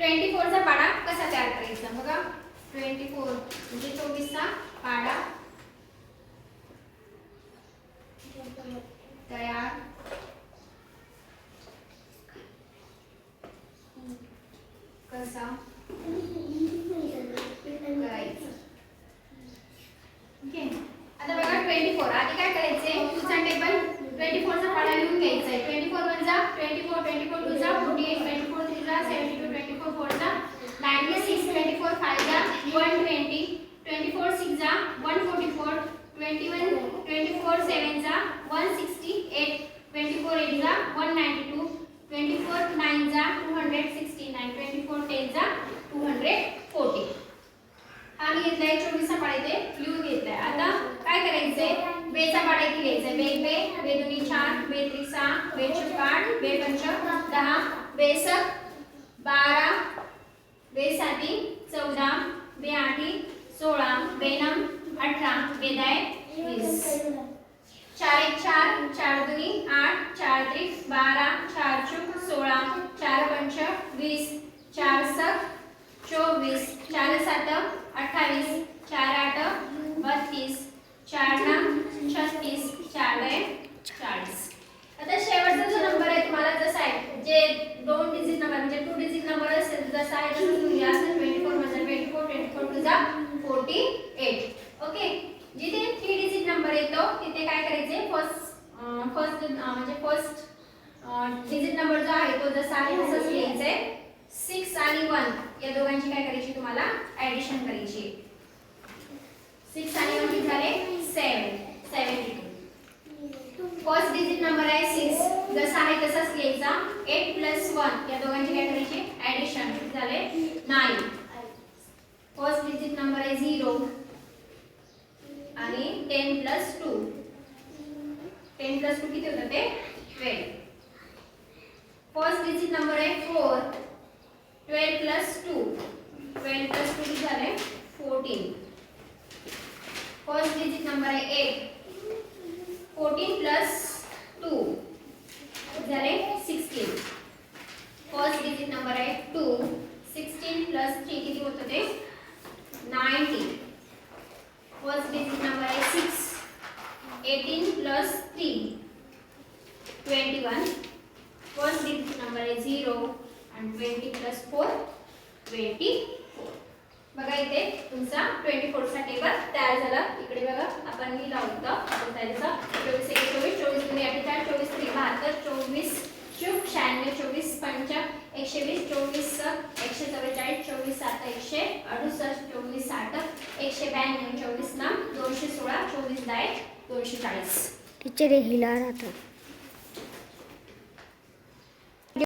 Twenty फोरचा पाडा कसा तयार करायचा? बघा ट्वेंटी फोर म्हणजे चोवीसचा पाडा तयार. कसा? करायचा. ओके. आता बघा ट्वेंटी फोर. आधी काय करायचंय तुझा टेबल ट्वेंटी फोरचा पाडा लिहून घ्यायचा आहे. ट्वेंटी फोर म्हणजे twenty four twenty four two जा forty eight twenty four three जा seventy two twenty four four जा ninety six twenty four five जा one twenty twenty four six जा one forty four twenty one twenty four seven जा one sixty eight twenty four eight जा one ninety two twenty four nine जा two hundred sixty nine twenty four ten जा two hundred forty हा मी आहे चोवीसचा पाडा इथे लिहून आहे आता काय करायचं आहे बेचा पाडा इथे घ्यायचाय. बे बे बे दोन्ही चार बे त्रिक सहा बे चौक आठ बे पंच दहा बेसक बारा बेसाती चौदा बे आठी सोळा बेनम अठरा बेदाय वीस. चार एक चार चार दुनी आठ चार त्रिक बारा चार चुक सोळा चार पंच वीस. चार सक चोवीस. चार सात अठ्ठावीस. चार आठ बत्तीस. चार नऊ छत्तीस. चार दय चाळीस. आता शेवटचा जो नंबर आहे तुम्हाला जसा आहे जे दोन डिजिट नंबर म्हणजे टू डिजिट नंबर असेल जसा आहे तसं तुम्ही असं ट्वेंटी फोर म्हणजे ट्वेंटी जा फोर्टी एट ओके जिथे थ्री डिजिट नंबर येतो तिथे काय करायचे? फर्स्ट फर्स्ट म्हणजे फर्स्ट डिजिट नंबर जो आहे तो जसा आहे तसंच लिहायचा आहे सिक्स आणि वन या दोघांची काय करायची तुम्हाला? ऍडिशन करायची. सिक्स आणि वन किती झाले? Seven seventy two first digit number आहे सिक्स जसा आहे तसाच लिहायचा. एट प्लस वन या दोघांची काय करायची? ऍडिशन किती झाले नाईन फर्स्ट डिजिट नंबर आहे झिरो आणि ten plus two. Ten plus two किती होतं ते? ट्वेल्व. फर्स्ट डिजिट नंबर आहे four twelve plus two twelve plus two किती झाले फोर्टीन फर्स्ट डिजिट नंबर आहे एट फोर्टीन प्लस टू झाले सिक्स्टीन फर्स्ट डिजिट नंबर आहे टू सिक्स्टीन प्लस थ्री किती होतं ते? नाईन्टी फर्स्ट डिजिट नंबर आहे six eighteen plus three twenty one first digit number आहे झिरो आणि ट्वेंटी प्लस फोर ट्वेंटी बघा इथे तुमचा ट्वेंटी फोरचा टेबल तयार झाला. इकडे बघा आपण मी होता आपण त्याचा चोवीस एक चोवीस चोवीस दोन्ही अठ्ठेचाळीस चोवीस त्रिक बहात्तर चोवीस चूक शहाण्णव चोवीस पंच एकशे वीस चोवीस एकशे चव्वेचाळीस चोवीस सात एकशे अडुसष्ट चोवीस साठ एकशे ब्याण्णव चोवीस नाम दोनशे सोळा चोवीस दहा दोनशे चाळीस. टीचर हिला राहतात.